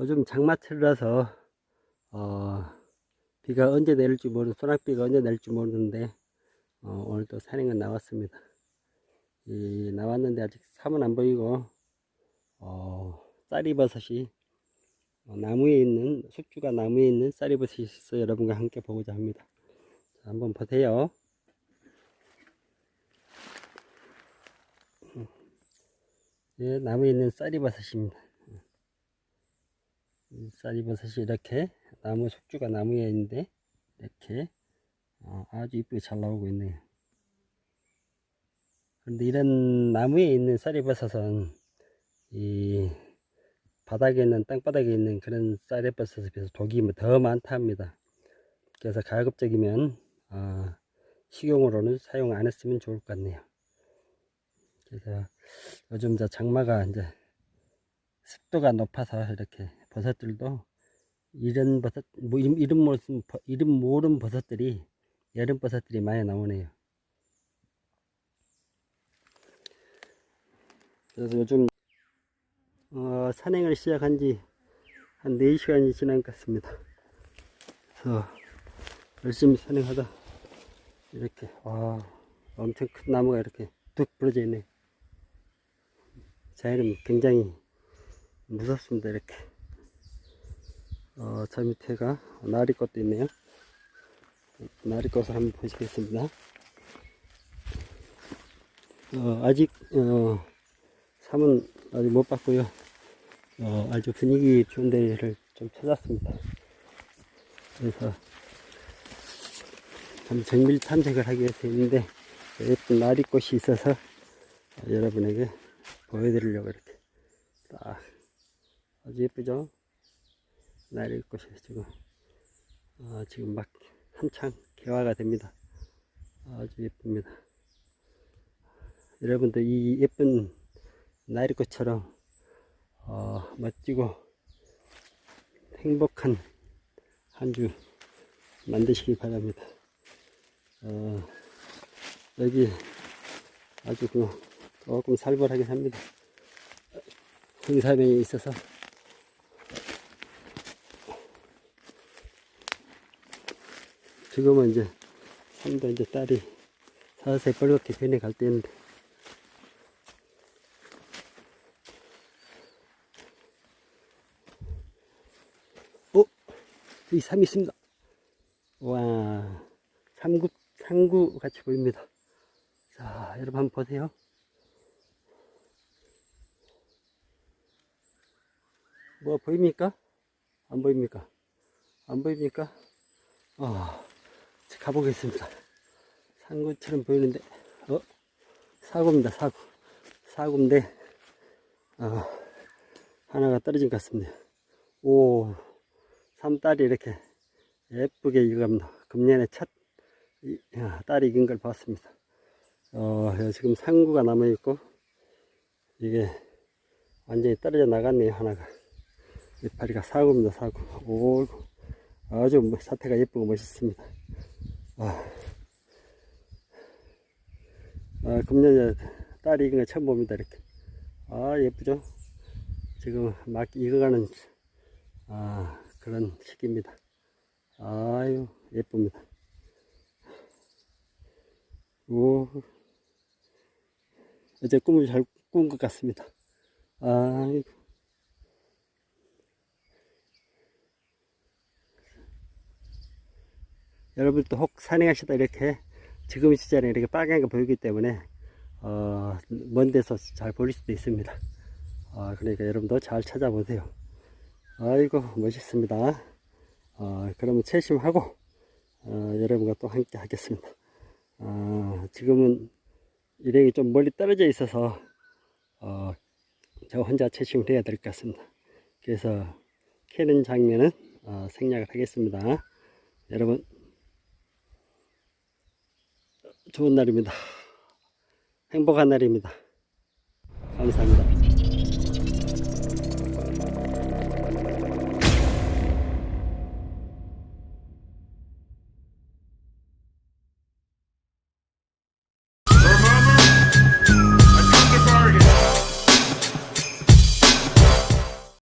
요즘 장마철이라서 어, 비가 언제 내릴지 모르 소낙비가 언제 내릴지 모르는데 어, 오늘 또 산행은 나왔습니다. 이, 나왔는데 아직 삼은 안 보이고 어, 쌀이버섯이 어, 나무에 있는 숙주가 나무에 있는 쌀이버섯이 있어 여러분과 함께 보고자 합니다. 자, 한번 보세요. 예, 나무에 있는 쌀이버섯입니다. 이 쌀이버섯이 이렇게 나무 숙주가 나무에 있는데 이렇게 어, 아주 이쁘게 잘 나오고 있네요. 그런데 이런 나무에 있는 쌀이버섯은 이 바닥에 있는 땅바닥에 있는 그런 쌀이버섯에 비해서 독이 뭐더 많다 합니다. 그래서 가급적이면 어, 식용으로는 사용 안 했으면 좋을 것 같네요. 그래서 요즘 저 장마가 이제 습도가 높아서 이렇게 버섯들도 이런 버섯, 뭐 이름, 이름 모르는, 버- 이름 모르는 버섯들이 여름 버섯들이 많이 나오네요. 그래서 요즘 어, 산행을 시작한 지 한 4시간이 지난 것 같습니다. 그래서 열심히 산행하다 이렇게 와 엄청 큰 나무가 이렇게 뚝 부러져 있네. 자연은 굉장히 무섭습니다. 이렇게 어, 저 밑에가 나리꽃도 있네요. 나리꽃을 한번 보시겠습니다. 어, 아직 어, 삶은 아직 못 봤고요. 어, 아주 분위기 좋은 데를 좀 찾았습니다. 그래서 참 정밀 탐색을 하기 위해서 있는데 예쁜 나리꽃이 있어서 여러분에게 보여드리려고 이렇게 딱 아주 예쁘죠? 나리꽃이 지금 어, 지금 막 한창 개화가 됩니다. 아주 예쁩니다. 여러분도 이 예쁜 나리꽃처럼 어, 멋지고 행복한 한 주 만드시기 바랍니다. 어, 여기 아주 그 조금 살벌하긴 합니다. 흥사면이 있어서 지금은 이제 삶도 이제 딸이 서서히 빨갛게 변해갈 때인데 어? 여기 삼이 있습니다. 와, 삼구, 상구 같이 보입니다. 자, 여러분 한번 보세요. 뭐 보입니까? 안 보입니까? 안 보입니까? 아, 가보겠습니다. 상구처럼 보이는데, 어? 사고입니다, 사고. 사고인데, 아, 하나가 떨어진 것 같습니다. 오, 삼딸이 이렇게 예쁘게 익어갑니다. 금년에 첫 딸이 익은 걸 봤습니다. 어, 지금 상구가 남아있고, 이게 완전히 떨어져 나갔네요, 하나가. 이파리가 사고입니다, 사고. 오, 아주 뭐 사태가 예쁘고 멋있습니다. 아, 아 금년에 딸이 익은 거 처음 봅니다, 이렇게. 아, 예쁘죠? 지금 막 익어가는, 아, 그런 시기입니다. 아유, 예쁩니다. 오, 어제 꿈을 잘 꾼 것 같습니다. 아이고. 여러분도 혹 산행하시다 이렇게 지금 시절에 이렇게 빨간 게 보이기 때문에 어, 먼 데서 잘 보일 수도 있습니다. 어, 그러니까 여러분도 잘 찾아보세요. 아이고 멋있습니다. 어, 그러면 채심하고 어, 여러분과 또 함께 하겠습니다. 어, 지금은 일행이 좀 멀리 떨어져 있어서 어, 저 혼자 채심을 해야 될 것 같습니다. 그래서 캐는 장면은 어, 생략을 하겠습니다. 여러분 좋은 날입니다. 행복한 날입니다. 감사합니다.